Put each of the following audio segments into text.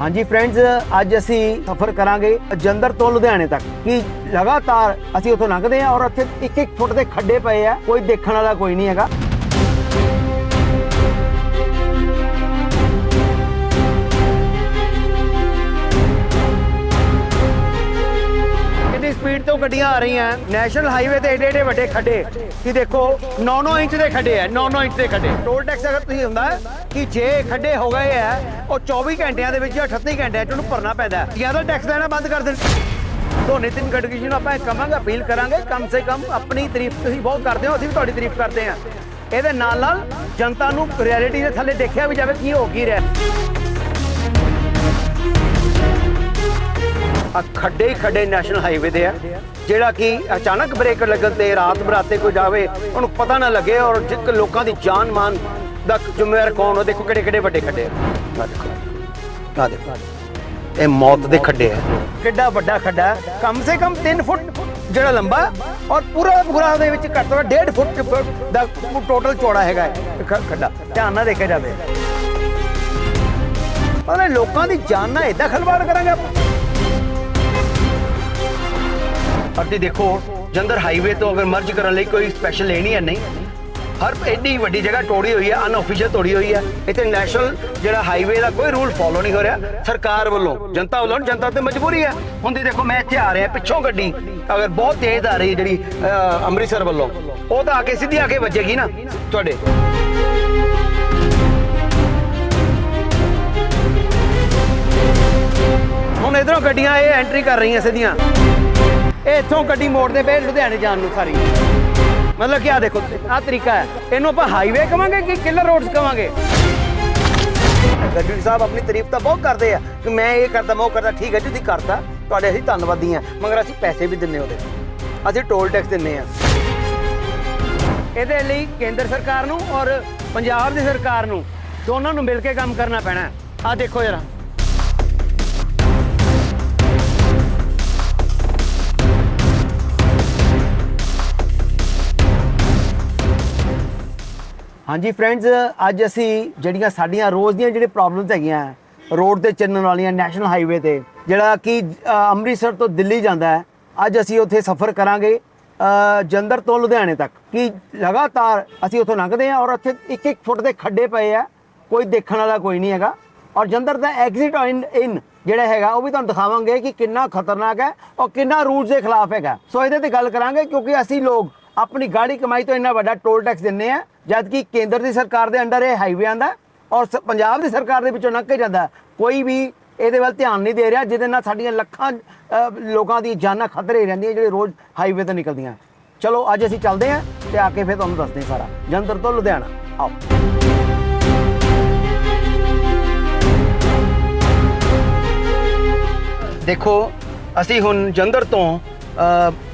ਹਾਂਜੀ ਫਰੈਂਡਸ ਅੱਜ ਅਸੀਂ ਸਫ਼ਰ ਕਰਾਂਗੇ ਜੰਦਰ ਤੋਂ ਲੁਧਿਆਣੇ ਤੱਕ। ਕਿ ਲਗਾਤਾਰ ਅਸੀਂ ਉੱਥੋਂ ਲੰਘਦੇ ਹਾਂ ਔਰ ਉੱਥੇ ਇੱਕ ਇੱਕ ਫੁੱਟ ਦੇ ਖੱਡੇ ਪਏ ਆ, ਕੋਈ ਦੇਖਣ ਵਾਲਾ ਕੋਈ ਨਹੀਂ ਹੈਗਾ। ਸਪੀਡ ਤੋਂ ਗੱਡੀਆਂ ਆ ਰਹੀਆਂ। ਨੈਸ਼ਨਲ ਹਾਈਵੇ ਤੇ ਏਡੇ ਏਡੇ ਵੱਡੇ ਖੱਡੇ। ਕਿ ਦੇਖੋ 9-9 ਇੰਚ ਦੇ ਖੱਡੇ ਆ 9-9 ਇੰਚ ਦੇ ਖੱਡੇ। ਟੋਲ ਟੈਕਸ ਅਗਰ ਤੁਸੀਂ ਹੁੰਦਾ ਕਿ ਜੇ ਖੱਡੇ ਹੋ ਗਏ ਆ ਉਹ 24 ਘੰਟਿਆਂ ਦੇ ਵਿੱਚ ਜਾਂ 38 ਘੰਟਿਆਂ ਚ ਉਹਨੂੰ ਭਰਨਾ ਪੈਂਦਾ ਹੈ। ਜਾਂ ਤਾਂ ਟੈਕਸ ਲੈਣਾ ਬੰਦ ਕਰ ਦੇਣ। ਤੋਂ ਨਿਤਿਨ ਗਡਕਰੀ ਜੀ ਨੂੰ ਆਪਾਂ ਕਹਾਂਗੇ, ਅਪੀਲ ਕਰਾਂਗੇ, ਕਮ ਸੇ ਕਮ ਆਪਣੀ ਤਾਰੀਫ ਤੁਸੀਂ ਬਹੁਤ ਕਰਦੇ ਹੋ, ਅਸੀਂ ਵੀ ਤੁਹਾਡੀ ਤਾਰੀਫ ਕਰਦੇ ਹਾਂ। ਇਹਦੇ ਨਾਲ ਨਾਲ ਜਨਤਾ ਨੂੰ ਰਿਐਲਿਟੀ ਦੇ ਥੱਲੇ ਦੇਖਿਆ ਵੀ ਜਾਵੇ ਕੀ ਹੋ ਕੀ ਰਿਹਾ। ਆ ਖੱਡੇ ਹੀ ਖੱਡੇ ਨੈਸ਼ਨਲ ਹਾਈਵੇ ਦੇ ਆ, ਜਿਹੜਾ ਕਿ ਅਚਾਨਕ ਬ੍ਰੇਕ ਲੱਗਣ ਤੇ ਰਾਤ ਬਰਾਤੇ ਕੋਈ ਜਾਵੇ, ਉਹਨੂੰ ਪਤਾ ਨਾ ਲੱਗੇ ਔਰ ਜਿੱਕ ਲੋਕਾਂ ਦੀ ਜਾਨ ਮਾਨ ਦਾ ਜ਼ਿੰਮੇਵਾਰ ਕੌਣ ਉਹ ਦੇਖੋ ਕਿਹੜੇ ਕਿਹੜੇ ਵੱਡੇ ਖੱਡੇ ਆ। ਆਹ ਦੇਖੋ ਆ ਦੇਖੋ, ਇਹ ਮੌਤ ਦੇ ਖੱਡੇ ਆ। ਕਿੱਡਾ ਵੱਡਾ ਖੱਡਾ ਕਮ ਸੇ ਕਮ 3 ਫੁੱਟ ਜਿਹੜਾ ਲੰਬਾ ਔਰ ਪੂਰਾ ਪੂਰਾ ਉਹਦੇ ਵਿੱਚ ਘੱਟ ਤੋਂ ਘੱਟ 1.5 ਫੁੱਟ ਦਾ ਟੋਟਲ ਚੌੜਾ ਹੈਗਾ ਖੱਡਾ, ਧਿਆਨ ਨਾਲ ਦੇਖਿਆ ਜਾਵੇ। ਪਤਾ ਲੋਕਾਂ ਦੀ ਜਾਨ ਨਾਲ ਇਦਾਂ ਖਲਵਾੜ ਕਰਾਂਗੇ ਆਪਾਂ। ਅਤੇ ਦੇਖੋ ਜੰਦਰ ਹਾਈਵੇ ਤੋਂ ਅਗਰ ਮਰਜ ਕਰਨ ਲਈ ਕੋਈ ਸਪੈਸ਼ਲ ਲੇਨ ਹੀ ਹੈ ਨਹੀਂ ਹਰ ਐਡੀ ਵੱਡੀ ਜਗ੍ਹਾ ਤੋੜੀ ਹੋਈ ਹੈ ਅਨਆਫੀਸ਼ੀਅਲ ਤੋੜੀ ਹੋਈ ਹੈ ਇੱਥੇ ਨੈਸ਼ਨਲ ਜਿਹੜਾ ਹਾਈਵੇ ਦਾ ਕੋਈ ਰੂਲ ਫੋਲੋ ਨਹੀਂ ਹੋ ਰਿਹਾ ਸਰਕਾਰ ਵੱਲੋਂ ਜਨਤਾ ਵੱਲੋਂ ਜਨਤਾ ਤੇ ਮਜਬੂਰੀ ਹੈ ਹੁਣ ਦੀ ਦੇਖੋ ਮੈਂ ਇੱਥੇ ਆ ਰਿਹਾ ਪਿੱਛੋਂ ਗੱਡੀ ਅਗਰ ਬਹੁਤ ਤੇਜ਼ ਆ ਰਹੀ ਹੈ ਜਿਹੜੀ ਅਹ, ਅੰਮ੍ਰਿਤਸਰ ਵੱਲੋਂ ਉਹ ਤਾਂ ਆ ਕੇ ਸਿੱਧੀ ਆ ਕੇ ਵੱਜੇਗੀ ਨਾ ਤੁਹਾਡੇ ਹੁਣ ਇਧਰੋਂ ਗੱਡੀਆਂ ਇਹ ਐਂਟਰੀ ਕਰ ਰਹੀਆਂ ਸਿੱਧੀਆਂ ਇਹ ਇੱਥੋਂ ਗੱਡੀ ਮੋੜਦੇ ਪਏ ਲੁਧਿਆਣੇ ਜਾਣ ਨੂੰ ਸਾਰੀ। ਮਤਲਬ ਕਿ ਆ ਦੇਖੋ ਆ ਤਰੀਕਾ ਹੈ। ਇਹਨੂੰ ਆਪਾਂ ਹਾਈਵੇ ਕਵਾਂਗੇ ਕਿ ਕਿਲਰ ਰੋਡਸ ਕਵਾਂਗੇ? ਗੱਡੀ ਸਾਹਿਬ ਆਪਣੀ ਤਾਰੀਫ ਤਾਂ ਬਹੁਤ ਕਰਦੇ ਆ ਕਿ ਮੈਂ ਇਹ ਕਰਦਾ ਮੈਂ ਉਹ ਕਰਦਾ ਠੀਕ ਹੈ ਜੀ ਤੁਸੀਂ ਕਰਤਾ। ਤੁਹਾਡੇ ਅਸੀਂ ਧੰਨਵਾਦੀ ਆ ਮਗਰ ਅਸੀਂ ਪੈਸੇ ਵੀ ਦਿੰਨੇ ਉਹਦੇ। ਅਸੀਂ ਟੋਲ ਟੈਕਸ ਦਿੰਨੇ ਆ। ਇਹਦੇ ਲਈ ਕੇਂਦਰ ਸਰਕਾਰ ਨੂੰ ਔਰ ਪੰਜਾਬ ਦੀ ਸਰਕਾਰ ਨੂੰ ਦੋਨਾਂ ਨੂੰ ਮਿਲ ਕੇ ਕੰਮ ਕਰਨਾ ਪੈਣਾ ਆ ਦੇਖੋ ਜਰਾ। ਹਾਂਜੀ ਫਰੈਂਡਸ ਅੱਜ ਅਸੀਂ ਜਿਹੜੀਆਂ ਸਾਡੀਆਂ ਰੋਜ਼ ਦੀਆਂ ਜਿਹੜੇ ਪ੍ਰੋਬਲਮਸ ਹੈਗੀਆਂ ਰੋਡ ਤੇ ਚੱਲਣ ਵਾਲੀਆਂ ਨੈਸ਼ਨਲ ਹਾਈਵੇ ਤੇ ਜਿਹੜਾ ਕਿ ਅ, ਅੰਮ੍ਰਿਤਸਰ ਤੋਂ ਦਿੱਲੀ ਜਾਂਦਾ ਹੈ ਅੱਜ ਅਸੀਂ ਉੱਥੇ ਸਫ਼ਰ ਕਰਾਂਗੇ ਅ, ਤੋਂ ਲੁਧਿਆਣੇ ਤੱਕ ਕਿ ਲਗਾਤਾਰ ਅਸੀਂ ਉੱਥੋਂ ਲੰਘਦੇ ਹਾਂ ਔਰ ਉੱਥੇ ਇੱਕ ਇੱਕ ਫੁੱਟ ਦੇ ਖੱਡੇ ਪਏ ਆ ਕੋਈ ਦੇਖਣ ਵਾਲਾ ਕੋਈ ਨਹੀਂ ਹੈਗਾ ਔਰ ਜਲੰਧਰ ਦਾ ਐਗਜ਼ਿਟ ਇਨ ਇਨ ਜਿਹੜਾ ਹੈਗਾ ਉਹ ਵੀ ਤੁਹਾਨੂੰ ਦਿਖਾਵਾਂਗੇ ਕਿ ਕਿੰਨਾ ਖਤਰਨਾਕ ਹੈ ਔਰ ਕਿੰਨਾ ਰੂਟਸ ਦੇ ਖਿਲਾਫ ਹੈਗਾ। ਸੋ ਇਹਦੇ ਤੇ ਗੱਲ ਕਰਾਂਗੇ ਕਿਉਂਕਿ ਅਸੀਂ ਲੋਕ ਆਪਣੀ ਗਾੜੀ ਕਮਾਈ ਤੋਂ ਇੰਨਾ ਵੱਡਾ ਟੋਲ ਟੈਕਸ ਦਿੰਨੇ ਆ ਜਦਕਿ ਕੇਂਦਰ ਦੀ ਸਰਕਾਰ ਦੇ ਅੰਡਰ ਇਹ ਹਾਈਵੇ ਆਂਦਾ ਔਰ ਪੰਜਾਬ ਦੀ ਸਰਕਾਰ ਦੇ ਵਿੱਚੋਂ ਲੰਘ ਕੇ ਜਾਂਦਾ। ਕੋਈ ਵੀ ਇਹਦੇ ਵੱਲ ਧਿਆਨ ਨਹੀਂ ਦੇ ਰਿਹਾ, ਜਿਹਦੇ ਨਾਲ ਸਾਡੀਆਂ ਲੱਖਾਂ ਲੋਕਾਂ ਦੀ ਜਾਨਾਂ ਖਤਰੇ ਰਹਿੰਦੀਆਂ ਜਿਹੜੇ ਰੋਜ਼ ਹਾਈਵੇ ਤੇ ਨਿਕਲਦੀਆਂ। ਚਲੋ, ਅੱਜ ਅਸੀਂ ਚੱਲਦੇ ਹਾਂ ਤੇ ਆ ਕੇ ਫਿਰ ਤੁਹਾਨੂੰ ਦੱਸਦੇ ਹਾਂ ਸਾਰਾ। ਜਲੰਧਰ ਤੋਂ ਲੁਧਿਆਣਾ, ਆਓ। ਦੇਖੋ, ਅਸੀਂ ਹੁਣ ਜੰਦਰ ਤੋਂ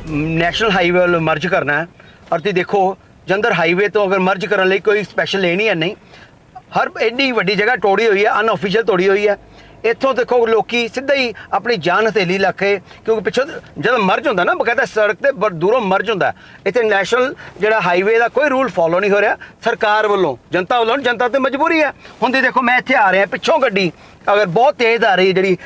ਨੈਸ਼ਨਲ ਹਾਈਵੇ ਵੱਲ ਮਰਜ ਕਰਨਾ ਹੈ। ਔਰ ਤੁਸੀਂ ਦੇਖੋ ਜੰਦਰ ਹਾਈਵੇ ਤੋਂ ਅਗਰ ਮਰਜ ਕਰਨ ਲਈ ਕੋਈ ਸਪੈਸ਼ਲ ਲੈਣੀ ਹੈ ਨਹੀਂ, ਹਰ ਐਡੀ ਵੱਡੀ ਜਗ੍ਹਾ ਤੋੜੀ ਹੋਈ ਹੈ ਅਨਆਫੀਸ਼ੀਅਲ ਤੋੜੀ ਹੋਈ ਹੈ। ਇੱਥੋਂ ਦੇਖੋ ਲੋਕੀ ਸਿੱਧਾ ਹੀ ਆਪਣੀ ਜਾਨ ਹਥੇਲੀ ਲੱਖੇ ਕਿਉਂਕਿ ਪਿੱਛੋਂ ਜਦੋਂ ਮਰਜ ਹੁੰਦਾ ਨਾ, ਬਕਾਇਦਾ ਸੜਕ ਤੇ ਬੜ ਦੂਰੋਂ ਮਰਜ ਹੁੰਦਾ ਇੱਥੇ ਨੈਸ਼ਨਲ ਜਿਹੜਾ ਹਾਈਵੇ ਦਾ ਕੋਈ ਰੂਲ ਫੋਲੋ ਨਹੀਂ ਹੋ ਰਿਹਾ। ਸਰਕਾਰ ਵੱਲੋਂ, ਜਨਤਾ ਵੱਲੋਂ ਜਨਤਾ ਤੇ ਮਜਬੂਰੀ ਹੈ। ਹੁੰਦੀ ਦੇਖੋ ਮੈਂ ਇੱਥੇ ਆ ਰਿਹਾ, ਪਿੱਛੋਂ ਗੱਡੀ ਅਗਰ ਬਹੁਤ ਤੇਜ਼ ਆ ਰਹੀ ਹੈ ਜਿਹੜੀ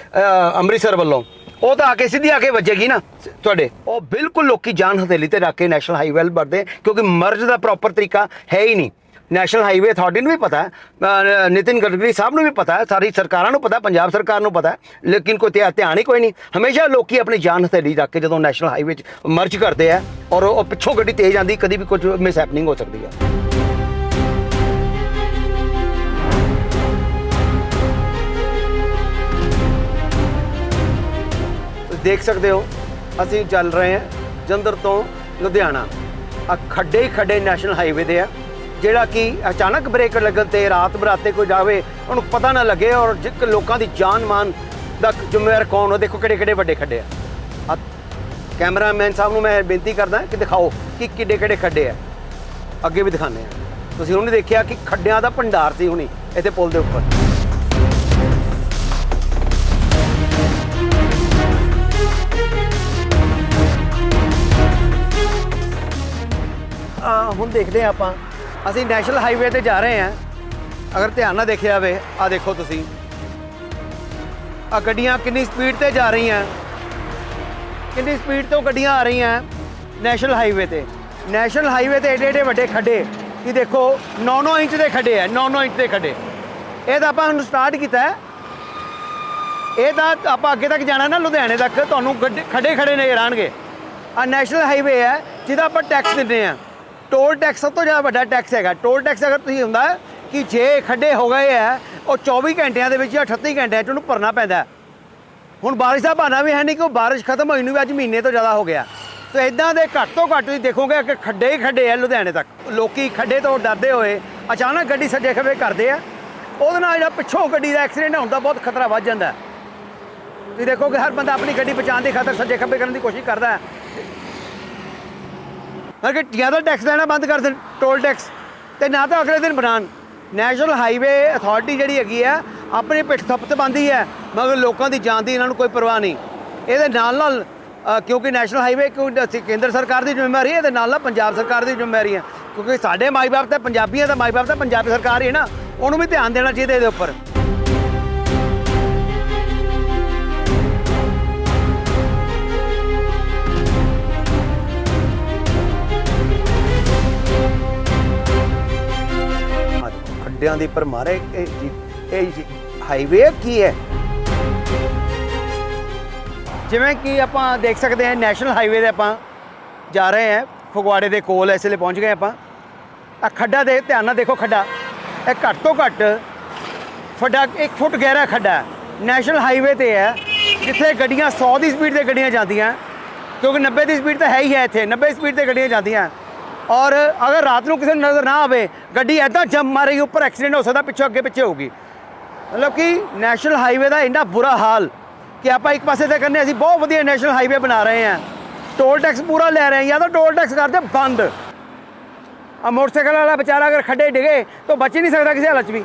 ਅੰਮ੍ਰਿਤਸਰ ਵੱਲੋਂ। ਉਹ ਤਾਂ ਆ ਕੇ ਸਿੱਧੀ ਆ ਕੇ ਵੱਜੇਗੀ ਨਾ ਤੁਹਾਡੇ। ਉਹ ਬਿਲਕੁਲ ਲੋਕੀ ਜਾਨ ਹਥੇਲੀ ਤੇ ਰੱਖ ਕੇ ਨੈਸ਼ਨਲ ਹਾਈਵੇ ਵੱਲ ਵੜਦੇ ਕਿਉਂਕਿ ਮਰਜ ਦਾ ਪ੍ਰੋਪਰ ਤਰੀਕਾ ਹੈ ਹੀ ਨਹੀਂ। ਨੈਸ਼ਨਲ ਹਾਈਵੇ ਅਥਾਰਟੀ ਨੂੰ ਵੀ ਪਤਾ ਹੈ ਨਿਤਿਨ ਗਡਕਰੀ ਸਾਹਿਬ ਨੂੰ ਵੀ ਪਤਾ ਹੈ, ਸਾਰੀ ਸਰਕਾਰਾਂ ਨੂੰ ਪਤਾ ਪੰਜਾਬ ਸਰਕਾਰ ਨੂੰ ਪਤਾ ਹੈ, ਲੇਕਿਨ ਕੋਈ ਧਿਆ- ਧਿਆਨ ਹੀ ਕੋਈ ਨਹੀਂ। ਹਮੇਸ਼ਾ ਲੋਕੀ ਆਪਣੀ ਜਾਨ ਹਥੇਲੀ ਰੱਖ ਕੇ ਜਦੋਂ ਨੈਸ਼ਨਲ ਹਾਈਵੇ 'ਚ ਮਰਜ ਕਰਦੇ ਆ ਔਰ ਉਹ ਪਿੱਛੋਂ ਗੱਡੀ ਤੇਜ਼ ਆਂਦੀ ਕਦੀ ਵੀ ਕੁਝ ਮਿਸ ਹੈਪਨਿੰਗ ਹੋ ਸਕਦੀ ਹੈ ਦੇਖ ਸਕਦੇ ਹੋ, ਅਸੀਂ ਚੱਲ ਰਹੇ ਹਾਂ ਜੰਦਰ ਤੋਂ ਲੁਧਿਆਣਾ। ਆ ਖੱਡੇ ਹੀ ਖੱਡੇ ਨੈਸ਼ਨਲ ਹਾਈਵੇ ਦੇ ਆ, ਜਿਹੜਾ ਕਿ ਅਚਾਨਕ ਬ੍ਰੇਕ ਲੱਗਣ ਤੇ ਰਾਤ ਬਰਾਤੇ ਕੋਈ ਜਾਵੇ, ਉਹਨੂੰ ਪਤਾ ਨਾ ਲੱਗੇ ਔਰ ਜਿੱਕ ਲੋਕਾਂ ਦੀ ਜਾਨ ਮਾਨ ਦਾ ਜ਼ਿੰਮੇਵਾਰ ਕੌਣ ਉਹ ਦੇਖੋ ਕਿਹੜੇ ਕਿਹੜੇ ਵੱਡੇ ਖੱਡੇ ਆ। ਆ ਕੈਮਰਾਮੈਨ ਸਾਹਿਬ ਨੂੰ ਮੈਂ ਬੇਨਤੀ ਕਰਦਾ ਕਿ ਦਿਖਾਓ ਕਿ ਕਿੱਡੇ ਕਿਹੜੇ ਖੱਡੇ ਆ। ਅੱਗੇ ਵੀ ਦਿਖਾਣੇ ਆ ਤੁਸੀਂ ਉਹਨੇ ਦੇਖਿਆ ਕਿ ਖੱਡਿਆਂ ਦਾ ਭੰਡਾਰ ਸੀ ਹੁਣੀ ਇੱਥੇ ਪੁਲ ਦੇ ਉੱਪਰ। ਹੁਣ ਦੇਖਦੇ ਹਾਂ ਆਪਾਂ। ਅਸੀਂ ਨੈਸ਼ਨਲ ਹਾਈਵੇ ਤੇ ਜਾ ਰਹੇ ਹਾਂ। ਅਗਰ ਧਿਆਨ ਨਾਲ ਦੇਖਿਆ ਜਾਵੇ ਆ ਦੇਖੋ ਤੁਸੀਂ। ਆ ਗੱਡੀਆਂ ਕਿੰਨੀ ਸਪੀਡ ਤੇ ਜਾ ਰਹੀਆਂ। ਕਿੰਨੀ ਸਪੀਡ ਤੋਂ ਗੱਡੀਆਂ ਆ ਰਹੀਆਂ ਨੈਸ਼ਨਲ ਹਾਈਵੇ ਤੇ। ਨੈਸ਼ਨਲ ਹਾਈਵੇ ਤੇ ਏਡੇ ਏਡੇ ਵੱਡੇ ਖੱਡੇ। ਕੀ ਦੇਖੋ 9-9 ਇੰਚ ਦੇ ਖੱਡੇ ਆ 9-9 ਇੰਚ ਦੇ ਖੱਡੇ। ਇਹ ਤਾਂ ਆਪਾਂ ਹੁਣ ਸਟਾਰਟ ਕੀਤਾ ਹੈ। ਇਹ ਤਾਂ ਆਪਾਂ ਅੱਗੇ ਤੱਕ ਜਾਣਾ ਨਾ, ਲੁਧਿਆਣੇ ਤੱਕ। ਤੁਹਾਨੂੰ ਗੱਡੇ ਖੜੇ ਖੜੇ ਨਜ਼ਰ ਆਣਗੇ ਆ ਨੈਸ਼ਨਲ ਹਾਈਵੇ ਹੈ, ਜਿਹਦਾ ਆਪਾਂ ਟੈਕਸ ਦਿੰਦੇ ਆ ਟੋਲ ਟੈਕਸ ਸਭ ਤੋਂ ਜ਼ਿਆਦਾ ਵੱਡਾ ਟੈਕਸ ਹੈਗਾ। ਟੋਲ ਟੈਕਸ ਅਗਰ ਤੁਸੀਂ ਹੁੰਦਾ ਕਿ ਜੇ ਖੱਡੇ ਹੋ ਗਏ ਹੈ ਉਹ 24 ਘੰਟਿਆਂ ਦੇ ਵਿੱਚ ਜਾਂ 38 ਘੰਟਿਆਂ 'ਚ ਉਹਨੂੰ ਭਰਨਾ ਪੈਂਦਾ। ਹੁਣ ਬਾਰਿਸ਼ ਦਾ ਬਹਾਨਾ ਵੀ ਹੈ ਨਹੀਂ ਕਿ ਉਹ ਬਾਰਿਸ਼ ਖਤਮ ਹੋਈ ਨੂੰ ਵੀ ਅੱਜ ਮਹੀਨੇ ਤੋਂ ਜ਼ਿਆਦਾ ਹੋ ਗਿਆ। ਸੋ ਇਦਾਂ ਦੇ ਘੱਟ ਤੋਂ ਘੱਟ ਤੁਸੀਂ ਦੇਖੋਗੇ ਕਿ ਖੱਡੇ ਹੀ ਖੱਡੇ ਆ ਲੁਧਿਆਣੇ ਤੱਕ। ਲੋਕੀ ਖੱਡੇ ਤੋਂ ਡਰਦੇ ਹੋਏ ਅਚਾਨਕ ਗੱਡੀ ਸੱਜੇ ਖੱਬੇ ਕਰਦੇ ਆ। ਉਹਦੇ ਨਾਲ ਜਿਹੜਾ ਪਿੱਛੋਂ ਗੱਡੀ ਦਾ ਐਕਸੀਡੈਂਟ ਹੋਣ ਦਾ ਬਹੁਤ ਖਤਰਾ ਵੱਧ ਜਾਂਦਾ। ਤੁਸੀਂ ਦੇਖੋਗੇ ਹਰ ਬੰਦਾ ਆਪਣੀ ਗੱਡੀ ਬਚਾਉਣ ਦੀ ਖਾਤਰ ਸੱਜੇ ਖੱਬੇ ਕਰਨ ਦੀ ਕੋਸ਼ਿਸ਼ ਕਰਦਾ। ਹੈ ਕਿ ਜ਼ਿਆਦਾ ਟੈਕਸ ਲੈਣਾ ਬੰਦ ਕਰ ਦੇਣ ਟੋਲ ਟੈਕਸ ਤੇ ਨਾ ਤਾਂ ਅਗਲੇ ਦਿਨ ਬਣਾਉਣ। ਨੈਸ਼ਨਲ ਹਾਈਵੇ ਅਥਾਰਟੀ ਜਿਹੜੀ ਹੈਗੀ ਆ, ਆਪਣੀ ਪਿੱਠ ਥੱਪ ਤੇ ਬੰਦੀ ਹੈ, ਮਗਰ ਲੋਕਾਂ ਦੀ ਜਾਨ ਦੀ ਇਹਨਾਂ ਨੂੰ ਕੋਈ ਪਰਵਾਹ ਨਹੀਂ। ਇਹਦੇ ਨਾਲ ਨਾਲ ਕਿਉਂਕਿ ਨੈਸ਼ਨਲ ਹਾਈਵੇ ਕਿਉਂ ਅਸੀਂ ਕੇਂਦਰ ਸਰਕਾਰ ਦੀ ਜ਼ਿੰਮੇਵਾਰੀ ਹੈ, ਇਹਦੇ ਨਾਲ ਨਾਲ ਪੰਜਾਬ ਸਰਕਾਰ ਦੀ ਜ਼ਿੰਮੇਵਾਰੀ ਹੈ। ਕਿਉਂਕਿ ਸਾਡੇ ਮਾਈ-ਬਾਪ ਤਾਂ ਪੰਜਾਬੀਆਂ ਦਾ ਮਾਈ-ਬਾਪ ਤਾਂ ਪੰਜਾਬੀ ਸਰਕਾਰ ਹੀ ਹੈ ਨਾ, ਉਹਨੂੰ ਵੀ ਧਿਆਨ ਦੇਣਾ ਚਾਹੀਦਾ ਇਹਦੇ ਉੱਪਰ। ਆਹ ਦੇਖੋ, ਖੱਡਿਆਂ ਦੇ ਉੱਪਰ ਮਾਰੇ ਇਹ ਹਾਈਵੇ ਕੀ ਹੈ? ਜਿਵੇਂ ਕਿ ਆਪਾਂ ਦੇਖ ਸਕਦੇ ਹਾਂ ਨੈਸ਼ਨਲ ਹਾਈਵੇ ਤੇ ਆਪਾਂ ਜਾ ਰਹੇ ਹਾਂ ਫਗਵਾੜੇ ਦੇ ਕੋਲ ਇਸ ਲਈ ਪਹੁੰਚ ਗਏ ਆਪਾਂ। ਆ ਖੱਡਾ ਦੇ ਧਿਆਨ ਨਾਲ ਦੇਖੋ ਖੱਡਾ। ਇਹ ਘੱਟ ਤੋਂ ਘੱਟ ਫੱਡਾ 1 ਫੁੱਟ ਗਹਿਰਾ ਖੱਡਾ ਨੈਸ਼ਨਲ ਹਾਈਵੇ ਤੇ ਹੈ ਜਿੱਥੇ ਗੱਡੀਆਂ 100 ਦੀ ਸਪੀਡ ਤੇ ਗੱਡੀਆਂ ਜਾਂਦੀਆਂ ਕਿਉਂਕਿ 90 ਦੀ ਸਪੀਡ ਤਾਂ ਹੈ ਹੀ ਹੈ ਇੱਥੇ। 90 ਸਪੀਡ ਤੇ ਗੱਡੀਆਂ ਜਾਂਦੀਆਂ। ਔਰ ਅਗਰ ਰਾਤ ਨੂੰ ਕਿਸੇ ਨੂੰ ਨਜ਼ਰ ਨਾ ਆਵੇ, ਗੱਡੀ ਐਦਾਂ ਜੰਪ ਮਾਰੇਗੀ, ਉੱਪਰ ਐਕਸੀਡੈਂਟ ਹੋ ਸਕਦਾ, ਪਿੱਛੋਂ ਅੱਗੇ ਪਿੱਛੇ ਹੋਊਗੀ। ਮਤਲਬ ਕਿ ਨੈਸ਼ਨਲ ਹਾਈਵੇ ਦਾ ਇੰਨਾ ਬੁਰਾ ਹਾਲ ਕਿ ਆਪਾਂ ਇੱਕ ਪਾਸੇ ਤੇ ਕਰਨੇ ਅਸੀਂ ਬਹੁਤ ਵਧੀਆ ਨੈਸ਼ਨਲ ਹਾਈਵੇ ਬਣਾ ਰਹੇ ਹਾਂ। ਟੋਲ ਟੈਕਸ ਪੂਰਾ ਲੈ ਰਹੇ ਹਾਂ, ਜਾਂ ਤਾਂ ਟੋਲ ਟੈਕਸ ਕਰਦੇ ਬੰਦ। ਆ ਮੋਟਰਸਾਈਕਲ ਵਾਲਾ ਵਿਚਾਰਾ ਅਗਰ ਖੱਡੇ ਡਿਗੇ, ਤਾਂ ਬਚ ਹੀ ਨਹੀਂ ਸਕਦਾ ਕਿਸੇ ਹਾਲਤ 'ਚ ਵੀ।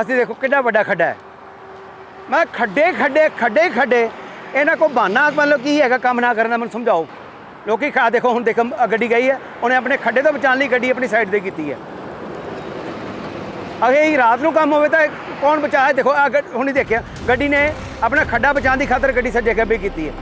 ਅਸੀਂ ਦੇਖੋ ਕਿੰਨਾ ਵੱਡਾ ਖੱਡਾ ਹੈ। ਮੈਂ ਖੱਡੇ ਖੱਡੇ ਖੱਡੇ ਖੱਡੇ ਇਹਨਾਂ ਕੋ ਬਹਾਨਾ ਮਤਲਬ ਕੀ ਹੈਗਾ ਕੰਮ ਨਾ ਕਰਨ ਦਾ, ਮੈਨੂੰ ਸਮਝਾਓ। ਲੋਕੀ ਖਾ, ਦੇਖੋ ਹੁਣ ਦੇਖੋ ਗੱਡੀ ਗਈ ਹੈ, ਉਹਨੇ ਆਪਣੇ ਖੱਡੇ ਤੋਂ ਬਚਾਉਣ ਲਈ ਗੱਡੀ ਆਪਣੀ ਸਾਈਡ ਤੇ ਕੀਤੀ ਹੈ। ਅਗੇ ਹੀ ਰਾਤ ਨੂੰ ਕੰਮ ਹੋਵੇ ਤਾਂ ਕੌਣ ਬਚਾਏ? ਦੇਖੋ ਆ ਹੁਣੀ ਦੇਖਿਆ, ਗੱਡੀ ਨੇ ਆਪਣਾ ਖੱਡਾ ਬਚਾਉਣ ਦੀ ਖਾਤਰ ਗੱਡੀ ਸੱਜੇ ਖੱਬੇ ਕੀਤੀ ਹੈ।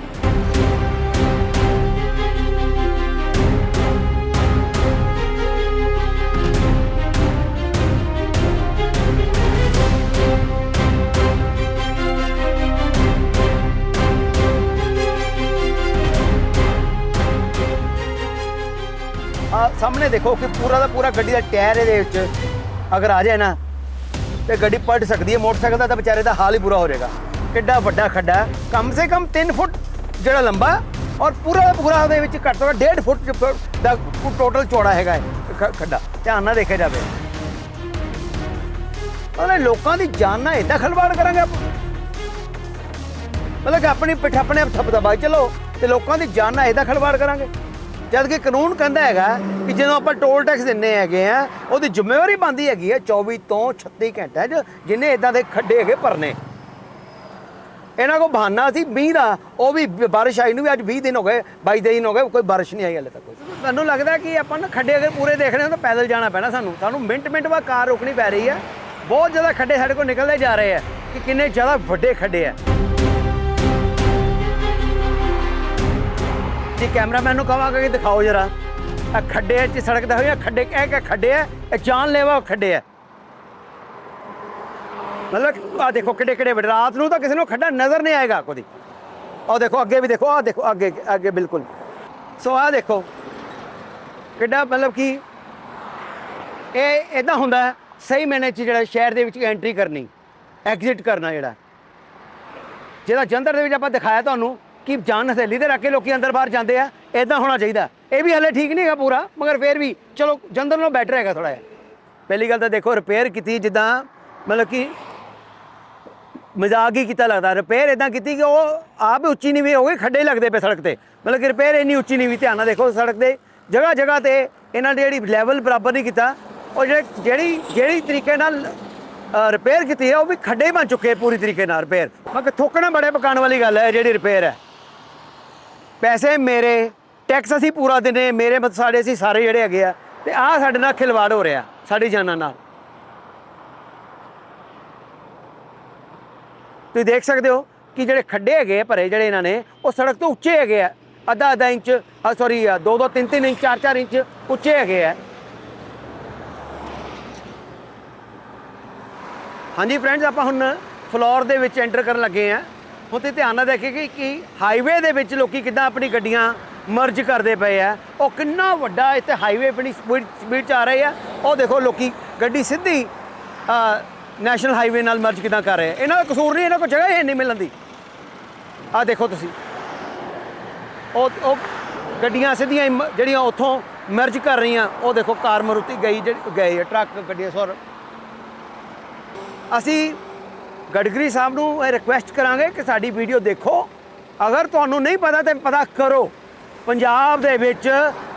ਆ ਸਾਹਮਣੇ ਦੇਖੋ ਕਿ ਪੂਰਾ ਦਾ ਪੂਰਾ ਗੱਡੀ ਦਾ ਟਾਇਰ ਇਹਦੇ ਵਿੱਚ ਅਗਰ ਆ ਜਾਏ ਨਾ, ਤੇ ਗੱਡੀ ਪਲਟ ਸਕਦੀ ਹੈ, ਮੋਟਰਸਾਈਕਲ ਦਾ ਤਾਂ ਵਿਚਾਰੇ ਦਾ ਹਾਲ ਹੀ ਬੁਰਾ ਹੋ ਜਾਏਗਾ। ਕਿੱਡਾ ਵੱਡਾ ਖੱਡਾ ਕਮ ਸੇ ਕਮ 3 ਫੁੱਟ ਜਿਹੜਾ ਲੰਬਾ ਔਰ ਪੂਰਾ ਦਾ ਪੂਰਾ ਉਹਦੇ ਵਿੱਚ ਘੱਟ ਤੋਂ ਘੱਟ 1.5 ਫੁੱਟ ਦਾ ਟੋਟਲ ਚੌੜਾ ਹੈਗਾ ਖੱਡਾ। ਧਿਆਨ ਨਾਲ ਦੇਖਿਆ ਜਾਵੇ। ਉਹਨੇ ਲੋਕਾਂ ਦੀ ਜਾਨ ਨਾਲ ਇਦਾਂ ਖਲਵਾੜ ਕਰਾਂਗੇ ਆਪਾਂ। ਮਤਲਬ ਕਿ ਆਪਣੀ ਪਿੱਠ ਆਪਣੇ ਆਪ ਥੱਪ ਚਲੋ, ਤੇ ਲੋਕਾਂ ਦੀ ਜਾਨ ਨਾਲ ਇਹਦਾ ਖਲਵਾੜ ਕਰਾਂਗੇ। ਜਦ ਕਿ ਕਾਨੂੰਨ ਕਹਿੰਦਾ ਹੈਗਾ ਕਿ ਜਦੋਂ ਆਪਾਂ ਟੋਲ ਟੈਕਸ ਦਿੰਨੇ ਹੈਗੇ ਆ, ਉਹਦੀ ਜ਼ਿੰਮੇਵਾਰੀ ਬੰਦੀ ਹੈਗੀ ਹੈ 24 ਤੋਂ 36 ਘੰਟਿਆਂ 'ਚ, ਜਿੰਨੇ ਇਦਾਂ ਦੇ ਖੱਡੇ ਹੈਗੇ ਭਰਨੇ। ਇਹਨਾਂ ਕੋ ਬਹਾਨਾ ਸੀ ਮੀਂਹ ਦਾ, ਉਹ ਵੀ ਬਾਰਿਸ਼ ਆਈ ਨੂੰ ਵੀ ਅੱਜ 20 ਦਿਨ ਹੋ ਗਏ 22 ਦਿਨ ਹੋ ਗਏ, ਕੋਈ ਬਾਰਿਸ਼ ਨਹੀਂ ਆਈ ਹਲੇ ਤੱਕ। ਮੈਨੂੰ ਲੱਗਦਾ ਕਿ ਆਪਾਂ ਨਾ ਖੱਡੇ ਅਗਰ ਪੂਰੇ ਦੇਖਣੇ ਹੋ ਤਾਂ ਪੈਦਲ ਜਾਣਾ ਪੈਣਾ ਸਾਨੂੰ। ਸਾਨੂੰ ਮਿੰਟ ਮਿੰਟ ਬਾਅਦ ਕਾਰ ਰੋਕਣੀ ਪੈ ਰਹੀ ਹੈ। ਬਹੁਤ ਜ਼ਿਆਦਾ ਖੱਡੇ ਸਾਡੇ ਕੋਲ ਨਿਕਲਦੇ ਜਾ ਰਹੇ ਆ ਕਿ ਕਿੰਨੇ ਜ਼ਿਆਦਾ ਵੱਡੇ ਖੱਡੇ ਆ ਜੀ ਕੈਮਰਾਮੈਨ ਨੂੰ ਕਹਾਂਗੇ ਕਿ ਦਿਖਾਓ ਜਰਾ। ਆ ਖੱਡੇ 'ਚ ਸੜਕ ਦਾ ਹੋਇਆ, ਖੱਡੇ ਇਹ ਕਿ ਖੱਡੇ ਆ, ਇਹ ਜਾਨ ਲੈਵਾ ਖੱਡੇ ਆ। ਮਤਲਬ ਆ ਦੇਖੋ ਕਿੱਡੇ ਕਿੱਡੇ ਵੱਡੇ ਰਾਤ ਨੂੰ ਤਾਂ ਕਿਸੇ ਨੂੰ ਖੱਡਾ ਨਜ਼ਰ ਨਹੀਂ ਆਏਗਾ ਕੋਈ। ਆਹ ਦੇਖੋ, ਅੱਗੇ ਵੀ ਦੇਖੋ, ਆਹ ਦੇਖੋ, ਅੱਗੇ ਅੱਗੇ ਬਿਲਕੁਲ। ਸੋ ਆਹ ਦੇਖੋ, ਕਿੱਡਾ ਮਤਲਬ ਕਿ ਇਹ ਇਦਾਂ ਹੁੰਦਾ ਸਹੀ ਮੈਨੇ ਚ ਜਿਹੜਾ ਸ਼ਹਿਰ ਦੇ ਵਿੱਚ ਐਂਟਰੀ ਕਰਨੀ ਐਗਜ਼ਿਟ ਕਰਨਾ ਜਿਹੜਾ। ਜਿਹੜਾ ਜੰਦਰ ਦੇ ਵਿੱਚ ਆਪਾਂ ਦਿਖਾਇਆ ਤੁਹਾਨੂੰ ਕਿ ਜਾਨ ਹਥੇਲੀ ਤੇ ਰੱਖ ਕੇ ਲੋਕੀ ਅੰਦਰ ਬਾਹਰ ਜਾਂਦੇ ਆ ਇਦਾਂ ਹੋਣਾ ਚਾਹੀਦਾ। ਇਹ ਵੀ ਹਲੇ ਠੀਕ ਨਹੀਂ ਹੈਗਾ ਪੂਰਾ, ਮਗਰ ਫੇਰ ਵੀ, ਚਲੋ ਜੰਦਰ ਨਾਲੋਂ ਬੈਟਰ ਹੈਗਾ ਥੋੜਾ ਜਿਹਾ। ਪਹਿਲੀ ਗੱਲ ਤਾਂ ਦੇਖੋ ਰਿਪੇਅਰ ਕੀਤੀ ਜਿੱਦਾਂ, ਮਤਲਬ ਕਿ ਮਜ਼ਾਕ ਹੀ ਕੀਤਾ ਲੱਗਦਾ। ਰਿਪੇਅਰ ਇਦਾਂ ਕੀਤੀ ਕਿ ਉਹ ਆਪ ਉੱਚੀ ਨਹੀਂ ਵੀ ਹੋ ਗਈ, ਖੱਡੇ ਲੱਗਦੇ ਪਏ ਸੜਕ ਤੇ। ਮਤਲਬ ਕਿ ਰਿਪੇਅਰ ਇੰਨੀ ਉੱਚੀ ਨਹੀਂ ਵੀ ਧਿਆਨ ਨਾਲ ਦੇਖੋ ਸੜਕ ਦੇ ਜਗ੍ਹਾ ਜਗ੍ਹਾ ਤੇ ਇਹਨਾਂ ਨੇ ਜਿਹੜੀ ਲੈਵਲ ਬਰਾਬਰ ਨਹੀਂ ਕੀਤਾ, ਉਹ ਜਿਹੜੇ, ਜਿਹੜੀ ਜਿਹੜੀ ਤਰੀਕੇ ਨਾਲ ਰਿਪੇਅਰ ਕੀਤੀ ਹੈ, ਉਹ ਵੀ ਖੱਡੇ ਬਣ ਚੁੱਕੇ ਪੂਰੀ ਤਰੀਕੇ ਨਾਲ ਰਿਪੇਅਰ ਮੈਂ ਕਿ ਥੋਕਣਾ ਬੜੇ ਪਕਾਉਣ ਵਾਲੀ ਗੱਲ ਹੈ ਜਿਹੜੀ ਰਿਪੇਅਰ ਹੈ। ਪੈਸੇ ਮੇਰੇ ਟੈਕਸ ਅਸੀਂ ਪੂਰਾ ਦਿੰਦੇ ਮੇਰੇ ਮਤ, ਸਾਡੇ ਅਸੀਂ ਸਾਰੇ ਜਿਹੜੇ ਹੈਗੇ ਆ, ਤੇ ਆਹ ਸਾਡੇ ਨਾਲ ਖਿਲਵਾੜ ਹੋ ਰਿਹਾ, ਸਾਡੀ ਜਾਨਾਂ ਨਾਲ। ਤੁਸੀਂ ਦੇਖ ਸਕਦੇ ਹੋ ਕਿ ਜਿਹੜੇ ਖੱਡੇ ਹੈਗੇ ਆ ਭਰੇ, ਜਿਹੜੇ ਇਹਨਾਂ ਨੇ, ਉਹ ਸੜਕ ਤੋਂ ਉੱਚੇ ਹੈਗੇ ਆ। ਅੱਧਾ ਅੱਧਾ ਇੰਚ ਸੌਰੀ ਦੋ ਦੋ ਤਿੰਨ ਤਿੰਨ ਇੰਚ, ਚਾਰ ਚਾਰ ਇੰਚ ਉੱਚੇ ਹੈਗੇ ਆ। ਹਾਂਜੀ ਫਰੈਂਡਸ ਆਪਾਂ ਹੁਣ ਫਲੋਰ ਦੇ ਵਿੱਚ ਐਂਟਰ ਕਰਨ ਲੱਗੇ ਆ। ਹੁਣ ਤੇ ਧਿਆਨ ਨਾਲ ਦੇਖੇ ਕਿ ਹਾਈਵੇ ਦੇ ਵਿੱਚ ਲੋਕੀ ਕਿੱਦਾਂ ਆਪਣੀ ਗੱਡੀਆਂ ਮਰਜ ਕਰਦੇ ਪਏ ਆ। ਉਹ ਕਿੰਨਾ ਵੱਡਾ ਇੱਥੇ ਹਾਈਵੇ ਆਪਣੀ ਸਪੀਡ ਸਪੀਡ ਚ ਆ ਰਹੀ ਆ। ਉਹ ਦੇਖੋ ਲੋਕੀ ਗੱਡੀ ਸਿੱਧੀ ਨੈਸ਼ਨਲ ਹਾਈਵੇ ਨਾਲ ਮਰਜ ਕਿੱਦਾਂ ਕਰ ਰਹੇ ਆ। ਇਹਨਾਂ ਦਾ ਕਸੂਰ ਨਹੀਂ, ਇਹਨਾਂ ਕੋਲ ਜਗ੍ਹਾ ਹੀ ਨਹੀਂ ਮਿਲਣ ਦੀ। ਆ ਦੇਖੋ ਤੁਸੀਂ। ਉਹ ਉਹ ਗੱਡੀਆਂ ਸਿੱਧੀਆਂ ਜਿਹੜੀਆਂ ਉੱਥੋਂ ਮਰਜ ਕਰ ਰਹੀਆਂ। ਉਹ ਦੇਖੋ ਕਾਰ ਮਰੂਤੀ ਗਈ ਜਿਹੜੀ ਗਏ ਟਰੱਕ ਗੱਡੀਆਂ ਸੌਰ ਅਸੀਂ ਗਡਕਰੀ ਸਾਹਿਬ ਨੂੰ ਇਹ ਰਿਕੁਐਸਟ ਕਰਾਂਗੇ ਕਿ ਸਾਡੀ ਵੀਡੀਓ ਦੇਖੋ। ਅਗਰ ਤੁਹਾਨੂੰ ਨਹੀਂ ਪਤਾ ਤਾਂ ਪਤਾ ਕਰੋ। ਪੰਜਾਬ ਦੇ ਵਿੱਚ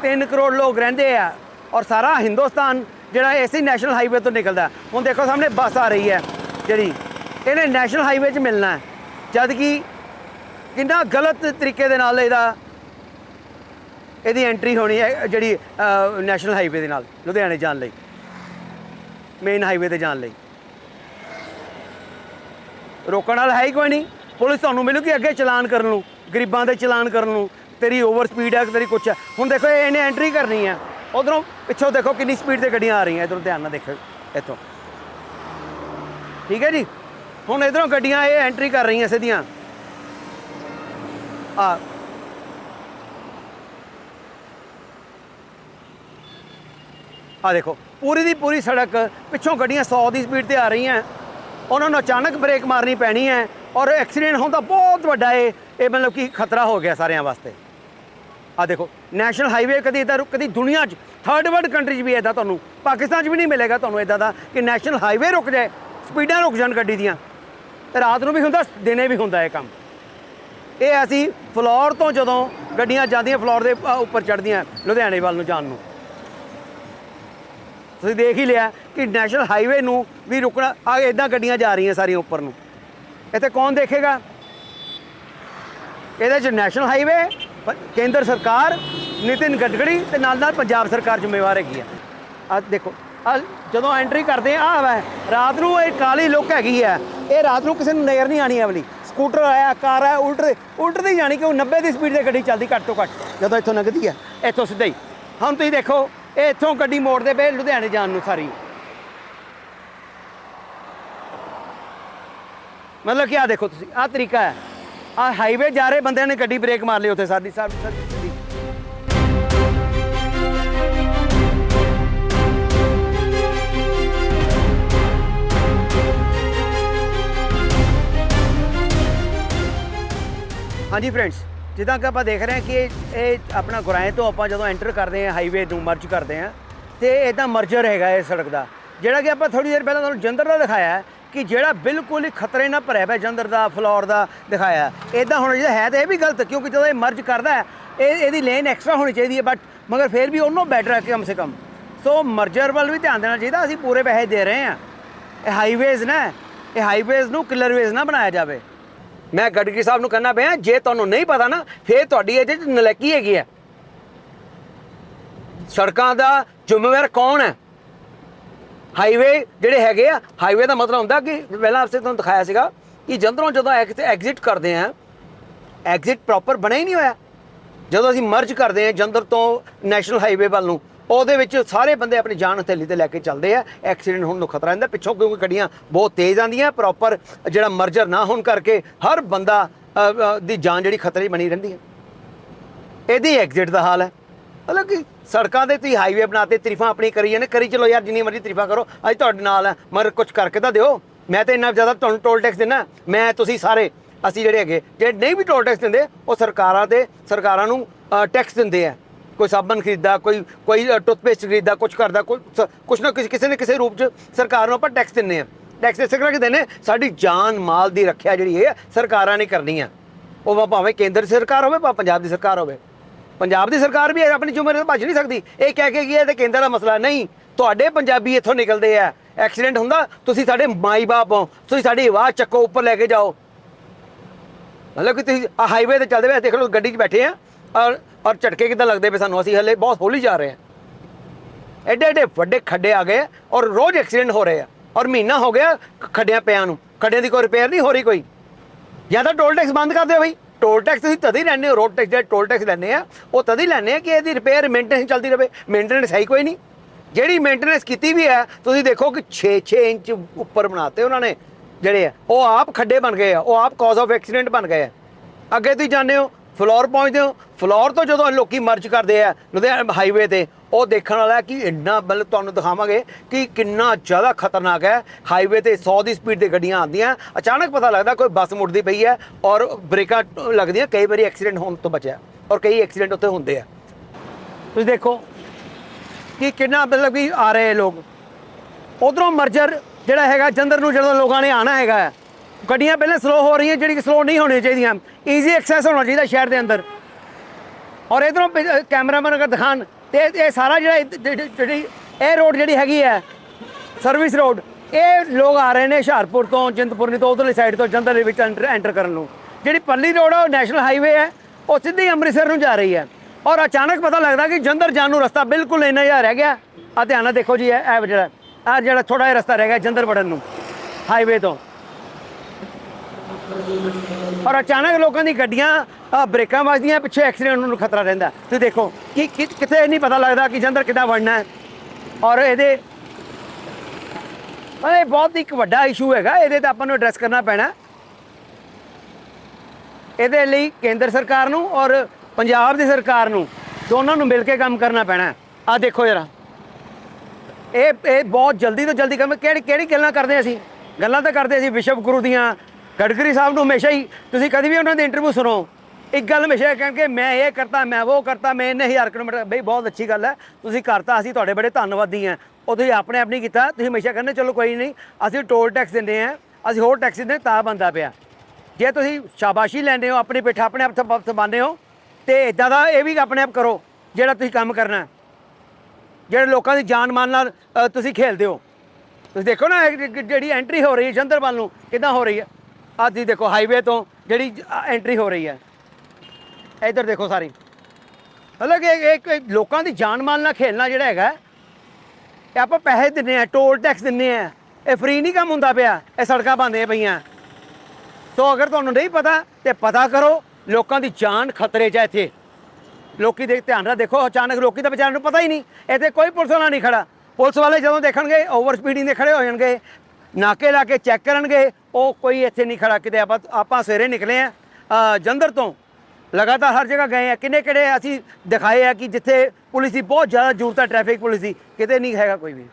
3 ਕਰੋੜ ਲੋਕ ਰਹਿੰਦੇ ਆ ਔਰ ਸਾਰਾ ਹਿੰਦੁਸਤਾਨ ਜਿਹੜਾ ਇਸੇ ਨੈਸ਼ਨਲ ਹਾਈਵੇ ਤੋਂ ਨਿਕਲਦਾ। ਹੁਣ ਦੇਖੋ ਸਾਹਮਣੇ ਬੱਸ ਆ ਰਹੀ ਹੈ ਜਿਹੜੀ। ਇਹਨੇ ਨੈਸ਼ਨਲ ਹਾਈਵੇ 'ਚ ਮਿਲਣਾ ਹੈ। ਜਦ ਕਿ ਕਿੰਨਾ ਗਲਤ ਤਰੀਕੇ ਦੇ ਨਾਲ ਇਹਦਾ ਇਹਦੀ ਐਂਟਰੀ ਹੋਣੀ ਹੈ ਜਿਹੜੀ ਨੈਸ਼ਨਲ ਹਾਈਵੇ ਦੇ ਨਾਲ, ਲੁਧਿਆਣੇ ਜਾਣ ਲਈ। ਮੇਨ ਹਾਈਵੇ ਤੇ ਜਾਣ ਲਈ। ਰੋਕਣ ਵਾਲਾ ਹੈ ਹੀ ਕੋਈ ਨਹੀਂ। ਪੁਲਿਸ ਤੁਹਾਨੂੰ ਮਿਲੂਗੀ ਅੱਗੇ ਚਲਾਨ ਕਰਨ ਨੂੰ, ਗਰੀਬਾਂ ਦੇ ਚਲਾਨ ਕਰਨ ਨੂੰ, ਤੇਰੀ ਓਵਰ ਸਪੀਡ ਹੈ ਤੇਰੀ ਕੁਛ ਹੈ। ਹੁਣ ਦੇਖੋ, ਇਹ ਇਹਨੇ ਐਂਟਰੀ ਕਰਨੀ ਹੈ। ਉਧਰੋਂ ਪਿੱਛੋਂ ਦੇਖੋ ਕਿੰਨੀ ਸਪੀਡ ਤੇ ਗੱਡੀਆਂ ਆ ਰਹੀਆਂ, ਇਧਰੋਂ ਧਿਆਨ ਨਾਲ ਦੇਖੋ, ਇੱਥੋਂ। ਠੀਕ ਹੈ ਜੀ? ਹੁਣ ਇਧਰੋਂ ਗੱਡੀਆਂ ਇਹ ਐਂਟਰੀ ਕਰ ਰਹੀਆਂ ਸਿੱਧੀਆਂ। ਆ। ਆ ਦੇਖੋ, ਪੂਰੀ ਦੀ ਪੂਰੀ ਸੜਕ, ਪਿੱਛੋਂ ਗੱਡੀਆਂ 100 ਦੀ ਸਪੀਡ ਤੇ ਆ ਰਹੀਆਂ। ਉਹਨਾਂ ਨੂੰ ਅਚਾਨਕ ਬ੍ਰੇਕ ਮਾਰਨੀ ਪੈਣੀ ਹੈ ਔਰ ਐਕਸੀਡੈਂਟ ਹੋਣ ਦਾ ਬਹੁਤ ਵੱਡਾ ਇਹ ਇਹ ਮਤਲਬ ਕਿ ਖਤਰਾ ਹੋ ਗਿਆ ਸਾਰਿਆਂ ਵਾਸਤੇ। ਆ ਦੇਖੋ, ਨੈਸ਼ਨਲ ਹਾਈਵੇ ਕਦੀ ਇਦਾਂ ਕਦੀ ਦੁਨੀਆ 'ਚ ਥਰਡ ਵਰਲਡ ਕੰਟਰੀ 'ਚ ਵੀ ਇਦਾਂ ਤੁਹਾਨੂੰ, ਪਾਕਿਸਤਾਨ 'ਚ ਵੀ ਨਹੀਂ ਮਿਲੇਗਾ ਤੁਹਾਨੂੰ ਇਦਾਂ ਦਾ ਕਿ ਨੈਸ਼ਨਲ ਹਾਈਵੇ ਰੁਕ ਜਾਏ, ਸਪੀਡਾਂ ਰੁਕ ਜਾਣ ਗੱਡੀ ਦੀਆਂ। ਤੇ ਰਾਤ ਨੂੰ ਵੀ ਹੁੰਦਾ, ਦਿਨੇ ਵੀ ਹੁੰਦਾ ਇਹ ਕੰਮ। ਇਹ ਅਸੀਂ ਫਲੋਰ ਤੋਂ ਜਦੋਂ ਗੱਡੀਆਂ ਜਾਂਦੀਆਂ, ਫਲੋਰ ਦੇ ਉੱਪਰ ਚੜ੍ਹਦੀਆਂ ਲੁਧਿਆਣੇ ਵੱਲ ਨੂੰ ਜਾਣ ਨੂੰ। ਤੁਸੀਂ ਦੇਖ ਹੀ ਲਿਆ ਕਿ ਨੈਸ਼ਨਲ ਹਾਈਵੇ ਨੂੰ ਵੀ ਰੁਕਣਾ ਆ ਇਦਾਂ ਗੱਡੀਆਂ ਜਾ ਰਹੀਆਂ ਸਾਰੀਆਂ ਉੱਪਰ ਨੂੰ। ਇੱਥੇ ਕੌਣ ਦੇਖੇਗਾ? ਇਹਦੇ 'ਚ ਨੈਸ਼ਨਲ ਹਾਈਵੇ ਕੇਂਦਰ ਸਰਕਾਰ, ਨਿਤਿਨ ਗਡਕੜੀ ਤੇ ਨਾਲ ਨਾਲ ਪੰਜਾਬ ਸਰਕਾਰ ਜ਼ਿੰਮੇਵਾਰ ਹੈਗੀ ਆ। ਆ ਦੇਖੋ ਆ ਜਦੋਂ ਐਂਟਰੀ ਕਰਦੇ ਆ ਆ ਵਾ, ਰਾਤ ਨੂੰ ਇਹ ਕਾਲੀ ਲੁੱਕ ਹੈਗੀ ਆ। ਇਹ ਰਾਤ ਨੂੰ ਕਿਸੇ ਨੂੰ ਨਜ਼ਰ ਨਹੀਂ ਆਣੀ ਵਾਲੀ ਸਕੂਟਰ ਆਇਆ, ਕਾਰ ਆਇਆ, ਉਲਟ ਉਲਟਦੀ ਜਾਣੀ ਕਿ ਉਹ 90 ਦੀ ਸਪੀਡ ਤੇ ਗੱਡੀ ਚੱਲਦੀ ਘੱਟ ਤੋਂ ਘੱਟ। ਜਦੋਂ ਇੱਥੋਂ ਲੰਘਦੀ ਆ, ਇੱਥੋਂ ਸਿੱਧਾ ਹੀ। ਹੁਣ ਤੁਸੀਂ ਦੇਖੋ ਇਹ ਇੱਥੋਂ ਗੱਡੀ ਮੋੜਦੇ ਪਏ ਲੁਧਿਆਣੇ ਜਾਣ ਨੂੰ ਸਾਰੀ। ਮਤਲਬ ਕਿ ਆ ਦੇਖੋ ਤੁਸੀਂ ਆ ਤਰੀਕਾ ਹੈ। ਆ ਹਾਈਵੇ ਜਾ ਰਹੇ ਬੰਦਿਆਂ ਨੇ ਗੱਡੀ ਬ੍ਰੇਕ ਮਾਰ ਲਈ ਉੱਥੇ ਸਾਡੀ ਸਾਡੀ ਸਾਡੀ ਹਾਂਜੀ ਫਰੈਂਡਸ ਜਿੱਦਾਂ ਕਿ ਆਪਾਂ ਦੇਖ ਰਹੇ ਹਾਂ ਕਿ ਇਹ ਆਪਣਾ ਗੁਰਾਏ ਤੋਂ ਆਪਾਂ ਜਦੋਂ ਐਂਟਰ ਕਰਦੇ ਹਾਂ ਹਾਈਵੇ ਨੂੰ ਮਰਜ ਕਰਦੇ ਹਾਂ, ਤੇ ਇਦਾਂ ਮਰਜਰ ਹੈਗਾ ਇਹ ਸੜਕ ਦਾ। ਜਿਹੜਾ ਕਿ ਆਪਾਂ ਥੋੜੀ ਦੇਰ ਪਹਿਲਾਂ ਤੁਹਾਨੂੰ ਜੰਦਰ ਦਾ ਦਿਖਾਇਆ ਕਿ ਜਿਹੜਾ ਬਿਲਕੁਲ ਹੀ ਖਤਰੇ ਨਾਲ ਭਰਿਆ ਪਿਆ ਜੰਦਰ ਦਾ ਫਲੋਰ ਦਾ ਦਿਖਾਇਆ ਇਦਾਂ ਹੋਣਾ ਜਿਹੜਾ ਹੈ ਤਾਂ ਇਹ ਵੀ ਗਲਤ, ਕਿਉਂਕਿ ਜਦੋਂ ਇਹ ਮਰਜ ਕਰਦਾ ਹੈ, ਇਹ, ਇਹਦੀ ਲੇਨ ਐਕਸਟਰਾ ਹੋਣੀ ਚਾਹੀਦੀ ਹੈ ਬਟ ਮਗਰ ਫਿਰ ਵੀ ਉਹਨੂੰ ਬੈਟਰ ਹੈ ਕਮ ਸੇ ਕਮ। ਸੋ ਮਰਜਰ ਵੱਲ ਵੀ ਧਿਆਨ ਦੇਣਾ ਚਾਹੀਦਾ, ਅਸੀਂ ਪੂਰੇ ਪੈਸੇ ਦੇ ਰਹੇ ਹਾਂ। ਇਹ ਹਾਈਵੇਜ਼ ਨਾ, ਇਹ ਹਾਈਵੇਜ਼ ਨੂੰ ਕਿਲਰਵੇਜ਼ ਨਾ ਬਣਾਇਆ ਜਾਵੇ। ਮੈਂ ਗਡਕਰੀ ਸਾਹਿਬ ਨੂੰ ਕਹਿਣਾ ਪਿਆ, ਜੇ ਤੁਹਾਨੂੰ ਨਹੀਂ ਪਤਾ ਨਾ, ਫੇਰ ਤੁਹਾਡੀ ਇਹਦੇ ਚ ਨਲਕੀ ਹੈਗੀ ਹੈ। ਸੜਕਾਂ ਦਾ ਜ਼ਿੰਮੇਵਾਰ ਕੌਣ ਹੈ? ਹਾਈਵੇ ਜਿਹੜੇ ਹੈਗੇ ਆ ਹਾਈਵੇ ਦਾ ਮਤਲਬ ਹੁੰਦਾ ਕਿ ਪਹਿਲਾਂ ਆਪਸੇ ਤੁਹਾਨੂੰ ਦਿਖਾਇਆ ਸੀਗਾ ਕਿ ਜੰਦਰੋਂ ਜਦੋਂ ਐਗਜ਼ਿਟ ਕਰਦੇ ਆ ਐਗਜ਼ਿਟ ਪ੍ਰੋਪਰ ਬਣਿਆ ਹੀ ਨਹੀਂ ਹੋਇਆ। ਜਦੋਂ ਅਸੀਂ ਮਰਜ ਕਰਦੇ ਆ ਜੰਦਰ ਤੋਂ ਨੈਸ਼ਨਲ ਹਾਈਵੇ ਵੱਲ ਨੂੰ ਉਹਦੇ ਵਿੱਚ ਸਾਰੇ ਬੰਦੇ ਆਪਣੀ ਜਾਨ ਹਥੇਲੀ ਤੇ ਲੈ ਕੇ ਚੱਲਦੇ ਆ। ਐਕਸੀਡੈਂਟ ਹੋਣ ਨੂੰ ਖਤਰਾ ਰਹਿੰਦਾ, ਪਿੱਛੋਂ ਕਿਉਂਕਿ ਗੱਡੀਆਂ ਬਹੁਤ ਤੇਜ਼ ਆਉਂਦੀਆਂ ਪ੍ਰੋਪਰ ਜਿਹੜਾ ਮਰਜਰ ਨਾ ਹੋਣ ਕਰਕੇ ਹਰ ਬੰਦਾ ਦੀ ਜਾਨ ਜਿਹੜੀ ਖਤਰੇ ਬਣੀ ਰਹਿੰਦੀ ਹੈ। ਇਹਦੀ ਐਗਜ਼ਿਟ ਦਾ ਹਾਲ ਹੈ। ਮਤਲਬ ਕਿ ਸੜਕਾਂ ਦੇ ਤੁਸੀਂ ਹਾਈਵੇ ਬਣਾਤੇ, ਤਰੀਫਾਂ ਆਪਣੀ ਕਰੀ ਜਾਂਦੇ, ਕਰੀ ਚਲੋ ਯਾਰ ਜਿੰਨੀ ਮਰਜ਼ੀ ਤਰੀਫਾਂ ਕਰੋ। ਅੱਜ ਤੁਹਾਡੇ ਨਾਲ ਹੈ ਮਗਰ ਕੁਝ ਕਰਕੇ ਤਾਂ ਦਿਓ। ਮੈਂ ਤਾਂ ਇੰਨਾ ਜ਼ਿਆਦਾ ਤੁਹਾਨੂੰ ਟੋਲ ਟੈਕਸ ਦਿੰਦਾ, ਮੈਂ, ਤੁਸੀਂ ਸਾਰੇ, ਅਸੀਂ ਜਿਹੜੇ ਹੈਗੇ, ਜਿਹੜੇ ਨਹੀਂ ਵੀ ਟੋਲ ਟੈਕਸ ਦਿੰਦੇ, ਉਹ ਸਰਕਾਰਾਂ ਦੇ, ਸਰਕਾਰਾਂ ਨੂੰ ਟੈਕਸ ਦਿੰਦੇ ਆ। ਕੋਈ ਸਾਬਣ ਖਰੀਦਦਾ, ਕੋਈ ਕੋਈ ਟੁੱਥਪੇਸਟ ਖਰੀਦਦਾ ਕੁਝ ਕਰਦਾ, ਕੋਈ ਕੁਛ ਨਾ ਕਿਸੇ ਕਿਸੇ ਨਾ ਕਿਸੇ ਰੂਪ 'ਚ ਸਰਕਾਰ ਨੂੰ ਆਪਾਂ ਟੈਕਸ ਦਿੰਨੇ ਆ। ਟੈਕਸ ਇਸੇ ਕਰਕੇ ਦਿੰਨੇ? ਸਾਡੀ ਜਾਨ ਮਾਲ ਦੀ ਰੱਖਿਆ ਜਿਹੜੀ ਹੈ ਸਰਕਾਰਾਂ ਨੇ ਕਰਨੀ ਆ। ਉਹ ਭਾਵੇਂ ਕੇਂਦਰ ਦੀ ਸਰਕਾਰ ਹੋਵੇ, ਭਾਵੇਂ ਪੰਜਾਬ ਦੀ ਸਰਕਾਰ ਹੋਵੇ। ਪੰਜਾਬ ਦੀ ਸਰਕਾਰ ਵੀ ਆਪਣੀ ਜ਼ਿੰਮੇਵਾਰੀ ਤੋਂ ਭੱਜ ਨਹੀਂ ਸਕਦੀ। ਇਹ ਕਹਿ ਕੇ ਕਿ ਇਹ ਤੇ ਕੇਂਦਰ ਦਾ ਮਸਲਾ ਨਹੀਂ। ਤੁਹਾਡੇ ਪੰਜਾਬੀ ਇੱਥੋਂ ਨਿਕਲਦੇ ਆ। ਐਕਸੀਡੈਂਟ ਹੁੰਦਾ, ਤੁਸੀਂ ਸਾਡੇ ਮਾਈ ਬਾਪ ਹੋ। ਤੁਸੀਂ ਸਾਡੀ ਆਵਾਜ਼ ਚੱਕੋ, ਉੱਪਰ ਲੈ ਕੇ ਜਾਓ। ਮਤਲਬ ਕਿ ਤੁਸੀਂ ਆ ਹਾਈਵੇ ਤੇ ਚੱਲਦੇ ਪਏ ਦੇਖ ਲਓ ਗੱਡੀ 'ਚ ਬੈਠੇ ਆ। ਔਰ ਔਰ ਝਟਕੇ ਕਿੱਦਾਂ ਲੱਗਦੇ ਪਏ ਸਾਨੂੰ? ਅਸੀਂ ਹਲੇ ਬਹੁਤ ਹੌਲੀ ਜਾ ਰਹੇ ਹਾਂ। ਐਡੇ ਐਡੇ ਵੱਡੇ ਖੱਡੇ ਆ ਗਏ ਔਰ ਰੋਜ਼ ਐਕਸੀਡੈਂਟ ਹੋ ਰਹੇ ਆ। ਔਰ ਮਹੀਨਾ ਹੋ ਗਿਆ ਖੱਡਿਆਂ ਪਿਆਂ ਨੂੰ। ਖੱਡਿਆਂ ਦੀ ਕੋਈ ਰਿਪੇਅਰ ਨਹੀਂ ਹੋ ਰਹੀ ਕੋਈ। ਜਾਂ ਤਾਂ ਟੋਲ ਟੈਕਸ ਬੰਦ ਕਰ ਦਿਓ ਬਈ। ਟੋਲ ਟੈਕਸ ਤੁਸੀਂ ਤਦ ਹੀ ਲੈਣੇ ਹੋ। ਰੋਡ ਟੈਕਸ ਜਿਹੜੇ ਟੋਲ ਟੈਕਸ ਲੈਣੇ ਆ, ਉਹ ਤਦ ਹੀ ਲੈਣੇ ਆ ਕਿ ਇਹਦੀ ਰਿਪੇਅਰ ਮੇਨਟੇਨੈਂਸ ਚੱਲਦੀ ਰਹੇ। ਮੇਨਟੇਨੈਂਸ ਹੈ ਹੀ ਕੋਈ ਨਹੀਂ। ਜਿਹੜੀ ਮੇਨਟੇਨੈਂਸ ਕੀਤੀ ਵੀ ਹੈ, ਤੁਸੀਂ ਦੇਖੋ ਕਿ 6-6 ਇੰਚ ਉੱਪਰ ਬਣਾਤੇ ਉਹਨਾਂ ਨੇ ਜਿਹੜੇ ਆ। ਉਹ ਆਪ ਖੱਡੇ ਬਣ ਗਏ ਆ। ਉਹ ਆਪ ਕਾਜ਼ ਆਫ ਐਕਸੀਡੈਂਟ ਬਣ ਗਏ ਆ। ਅੱਗੇ ਤੁਸੀਂ ਜਾਂਦੇ ਹੋ ਫਲੋਰ ਪਹੁੰਚਦੇ ਹੋ। ਫਲੋਰ ਤੋਂ ਜਦੋਂ ਲੋਕੀ ਮਰਜ ਕਰਦੇ ਆ, ਲੁਧਿਆਣਾ ਹਾਈਵੇ ਤੇ, ਉਹ ਦੇਖਣ ਵਾਲਾ ਕਿ ਇੰਨਾ ਮਤਲਬ ਤੁਹਾਨੂੰ ਦਿਖਾਵਾਂਗੇ ਕਿ ਕਿੰਨਾ ਜ਼ਿਆਦਾ ਖਤਰਨਾਕ ਹੈ। ਹਾਈਵੇ ਤੇ 100 ਦੀ ਸਪੀਡ ਤੇ ਗੱਡੀਆਂ ਆਉਂਦੀਆਂ। ਅਚਾਨਕ ਪਤਾ ਲੱਗਦਾ ਕੋਈ ਬੱਸ ਮੁੜਦੀ ਪਈ ਹੈ ਔਰ ਬ੍ਰੇਕਾਂ ਲੱਗਦੀਆਂ, ਕਈ ਵਾਰੀ ਐਕਸੀਡੈਂਟ ਹੋਣ ਤੋਂ ਬਚਿਆ ਔਰ ਕਈ ਐਕਸੀਡੈਂਟ ਉੱਥੇ ਹੁੰਦੇ ਆ। ਤੁਸੀਂ ਦੇਖੋ ਕਿ ਕਿੰਨਾ ਮਤਲਬ ਕਿ ਆ ਰਹੇ ਲੋਕ। ਉਧਰੋਂ ਮਰਜਰ ਜਿਹੜਾ ਹੈਗਾ ਜੰਦਰ ਨੂੰ ਜਦੋਂ ਲੋਕਾਂ ਨੇ ਆਣਾ ਹੈਗਾ ਗੱਡੀਆਂ ਪਹਿਲਾਂ ਸਲੋ ਹੋ ਰਹੀਆਂ, ਜਿਹੜੀ ਕਿ ਸਲੋ ਨਹੀਂ ਹੋਣੀਆਂ ਚਾਹੀਦੀਆਂ। ਈਜ਼ੀ ਐਕਸੈਸ ਹੋਣਾ ਚਾਹੀਦਾ ਸ਼ਹਿਰ ਦੇ ਅੰਦਰ। ਔਰ ਇਧਰੋਂ ਕੈਮਰਾਮੈਨ ਅਗਰ ਦਿਖਾਣ, ਤੇ ਇਹ ਸਾਰਾ ਜਿਹੜਾ ਜਿਹੜੀ ਇਹ ਰੋਡ ਜਿਹੜੀ ਹੈਗੀ ਹੈ ਸਰਵਿਸ ਰੋਡ ਇਹ ਲੋਕ ਆ ਰਹੇ ਨੇ ਹੁਸ਼ਿਆਰਪੁਰ ਤੋਂ ਚਿੰਤਪੁਰਨੀ ਤੋਂ, ਉਧਰਲੀ ਸਾਈਡ ਤੋਂ ਜੰਦਰ ਦੇ ਵਿੱਚ ਐਂਟਰ ਕਰਨ ਨੂੰ। ਜਿਹੜੀ ਪੱਲੀ ਰੋਡ ਹੈ ਉਹ ਨੈਸ਼ਨਲ ਹਾਈਵੇ ਹੈ, ਉਹ ਸਿੱਧੀ ਅੰਮ੍ਰਿਤਸਰ ਨੂੰ ਜਾ ਰਹੀ ਹੈ। ਔਰ ਅਚਾਨਕ ਪਤਾ ਲੱਗਦਾ ਕਿ ਜੰਦਰ ਜਾਣ ਨੂੰ ਰਸਤਾ ਬਿਲਕੁਲ ਇੰਨਾ ਜਿਹਾ ਰਹਿ ਗਿਆ। ਆ ਧਿਆਨ ਨਾਲ ਦੇਖੋ ਜੀ, ਇਹ ਜਿਹੜਾ ਆ ਜਿਹੜਾ ਥੋੜਾ ਜਿਹਾ ਰਸਤਾ ਰਹਿ ਗਿਆ ਜੰਦਰ ਵੜਨ ਨੂੰ ਹਾਈਵੇ ਤੋਂ। ਔਰ ਅਚਾਨਕ ਲੋਕਾਂ ਦੀ ਗੱਡੀਆਂ ਆਹ ਬ੍ਰੇਕਾਂ ਵੱਜਦੀਆਂ, ਪਿੱਛੇ ਐਕਸੀਡੈਂਟ ਨੂੰ ਖਤਰਾ ਰਹਿੰਦਾ। ਤੁਸੀਂ ਦੇਖੋ, ਕਿ ਕਿੱਥੇ ਨਹੀਂ ਪਤਾ ਲੱਗਦਾ ਕਿ ਜੰਦਰ ਕਿੱਦਾਂ ਵੜਨਾ ਹੈ। ਔਰ ਇਹਦੇ ਇਹ ਬਹੁਤ ਇੱਕ ਵੱਡਾ ਇਸ਼ੂ ਹੈਗਾ, ਇਹਦੇ ਤਾਂ ਆਪਾਂ ਨੂੰ ਐਡਰੈਸ ਕਰਨਾ ਪੈਣਾ। ਇਹਦੇ ਲਈ ਕੇਂਦਰ ਸਰਕਾਰ ਨੂੰ ਔਰ ਪੰਜਾਬ ਦੀ ਸਰਕਾਰ ਨੂੰ ਦੋਨਾਂ ਨੂੰ ਮਿਲ ਕੇ ਕੰਮ ਕਰਨਾ ਪੈਣਾ ਆ ਦੇਖੋ ਜਰਾ। ਇਹ ਇਹ ਬਹੁਤ ਜਲਦੀ ਤੋਂ ਜਲਦੀ ਕੰਮ, ਕਿਹੜੀ ਕਿਹੜੀ ਗੱਲਾਂ ਕਰਦੇ ਅਸੀਂ? ਗੱਲਾਂ ਤਾਂ ਕਰਦੇ ਅਸੀਂ ਵਿਸ਼ਵ ਗੁਰੂ ਦੀਆਂ ਗਡਕਰੀ ਸਾਹਿਬ ਨੂੰ ਹਮੇਸ਼ਾ ਹੀ ਤੁਸੀਂ ਕਦੀ ਵੀ ਉਹਨਾਂ ਦੇ ਇੰਟਰਵਿਊ ਸੁਣੋ। ਇੱਕ ਗੱਲ ਹਮੇਸ਼ਾ ਕਹਿਣਗੇ ਮੈਂ ਇਹ ਕਰਤਾ ਮੈਂ ਉਹ ਕਰਤਾ ਮੈਂ ਇੰਨੇ ਹਜ਼ਾਰ ਕਿਲੋਮੀਟਰ ਬਈ ਬਹੁਤ ਅੱਛੀ ਗੱਲ ਹੈ ਤੁਸੀਂ ਕਰਤਾ ਅਸੀਂ ਤੁਹਾਡੇ ਬੜੇ ਧੰਨਵਾਦੀ ਹਾਂ। ਉਹ ਤੁਸੀਂ ਆਪਣੇ ਆਪ ਨਹੀਂ ਕੀਤਾ ਤੁਸੀਂ ਹਮੇਸ਼ਾ ਕਹਿੰਦੇ ਚਲੋ ਕੋਈ ਨਹੀਂ ਅਸੀਂ ਟੋਲ ਟੈਕਸ ਦਿੰਦੇ ਹਾਂ ਅਸੀਂ ਹੋਰ ਟੈਕਸ ਦਿੰਦੇ ਹਾਂ, ਤਾਂ ਬੰਦਾ ਪਿਆ। ਜੇ ਤੁਸੀਂ ਸ਼ਾਬਾਸ਼ੀ ਲੈਂਦੇ ਹੋ ਆਪਣੀ ਪਿੱਠ ਆਪਣੇ ਆਪ ਥ- ਥਮਾਉਂਦੇ ਹੋ ਤੇ ਇਦਾਂ ਦਾ ਇਹ ਵੀ ਆਪਣੇ ਆਪ ਕਰੋ ਜਿਹੜਾ ਤੁਸੀਂ ਕੰਮ ਕਰਨਾ ਜਿਹੜੇ ਲੋਕਾਂ ਦੀ ਜਾਨ ਮਾਨ ਨਾਲ ਤੁਸੀਂ ਖੇਲਦੇ ਹੋ। ਤੁਸੀਂ ਦੇਖੋ ਨਾ ਜਿਹੜੀ ਐਂਟਰੀ ਹੋ ਰਹੀ ਹੈ ਜੰਦਰ ਨੂੰ ਕਿੱਦਾਂ ਹੋ ਰਹੀ ਹੈ? ਆਹ ਤੁਸੀਂ ਦੇਖੋ ਹਾਈਵੇ ਤੋਂ ਜਿਹੜੀ ਐਂਟਰੀ ਹੋ ਰਹੀ ਹੈ। ਇੱਧਰ ਦੇਖੋ ਸਾਰੀ। ਮਤਲਬ ਕਿ ਇਹ- ਲੋਕਾਂ ਦੀ ਜਾਨ ਮਾਲ ਨਾਲ ਖੇਲਣਾ ਜਿਹੜਾ ਹੈਗਾ ਇਹ ਆਪਾਂ ਪੈਸੇ ਦਿੰਨੇ ਆ ਟੋਲ ਟੈਕਸ ਦਿੰਨੇ ਆ ਇਹ ਫ੍ਰੀ ਨਹੀਂ ਕੰਮ ਹੁੰਦਾ ਪਿਆ, ਇਹ ਸੜਕਾਂ ਬੰਦੀਆਂ ਪਈਆਂ। ਸੋ ਅਗਰ ਤੁਹਾਨੂੰ ਨਹੀਂ ਪਤਾ ਤੇ ਪਤਾ ਕਰੋ, ਲੋਕਾਂ ਦੀ ਜਾਨ ਖਤਰੇ 'ਚ ਹੈ ਇੱਥੇ। ਲੋਕੀ ਦੇ ਧਿਆਨ ਨਾਲ ਦੇਖੋ, ਅਚਾਨਕ ਲੋਕੀ ਤਾਂ ਵਿਚਾਰਿਆਂ ਨੂੰ ਪਤਾ ਹੀ ਨਹੀਂ। ਇੱਥੇ ਕੋਈ ਪੁਲਿਸ ਵਾਲਾ ਨਹੀਂ ਖੜਾ। ਪੁਲਿਸ ਵਾਲੇ ਜਦੋਂ ਦੇਖਣਗੇ ਓਵਰ ਸਪੀਡਿੰਗ ਦੇ ਖੜੇ ਹੋ ਜਾਣਗੇ ਨਾਕੇ ਲਾ ਕੇ ਚੈੱਕ ਕਰਨਗੇ, ਉਹ ਕੋਈ ਇੱਥੇ ਨਹੀਂ ਖੜਾ ਕਿਤੇ, ਆਪਾਂ ਆਪਾਂ ਸਵੇਰੇ ਨਿਕਲੇ ਆ ਜੰਦਰ ਤੋਂ। ਲਗਾਤਾਰ ਹਰ ਜਗ੍ਹਾ ਗਏ ਆ, ਕਿੰਨੇ ਕਿਹੜੇ ਅਸੀਂ ਦਿਖਾਏ ਆ ਕਿ ਜਿੱਥੇ ਪੁਲਿਸ ਦੀ ਬਹੁਤ ਜ਼ਿਆਦਾ ਜ਼ਰੂਰਤ ਹੈ ਟ੍ਰੈਫਿਕ ਪੁਲਿਸ ਦੀ, ਕਿਤੇ ਨਹੀਂ ਹੈਗਾ ਕੋਈ ਵੀ।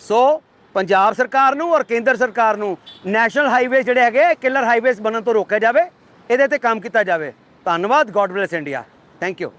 ਸੋ, ਪੰਜਾਬ ਸਰਕਾਰ ਨੂੰ ਔਰ ਕੇਂਦਰ ਸਰਕਾਰ ਨੂੰ ਨੈਸ਼ਨਲ ਹਾਈਵੇ ਜਿਹੜੇ ਹੈਗੇ, ਕਿਲਰ ਹਾਈਵੇਜ਼ ਬਣਨ ਤੋਂ ਰੋਕਿਆ ਜਾਵੇ, ਇਹਦੇ ਤੇ ਕੰਮ ਕੀਤਾ ਜਾਵੇ। ਧੰਨਵਾਦ God bless India thank you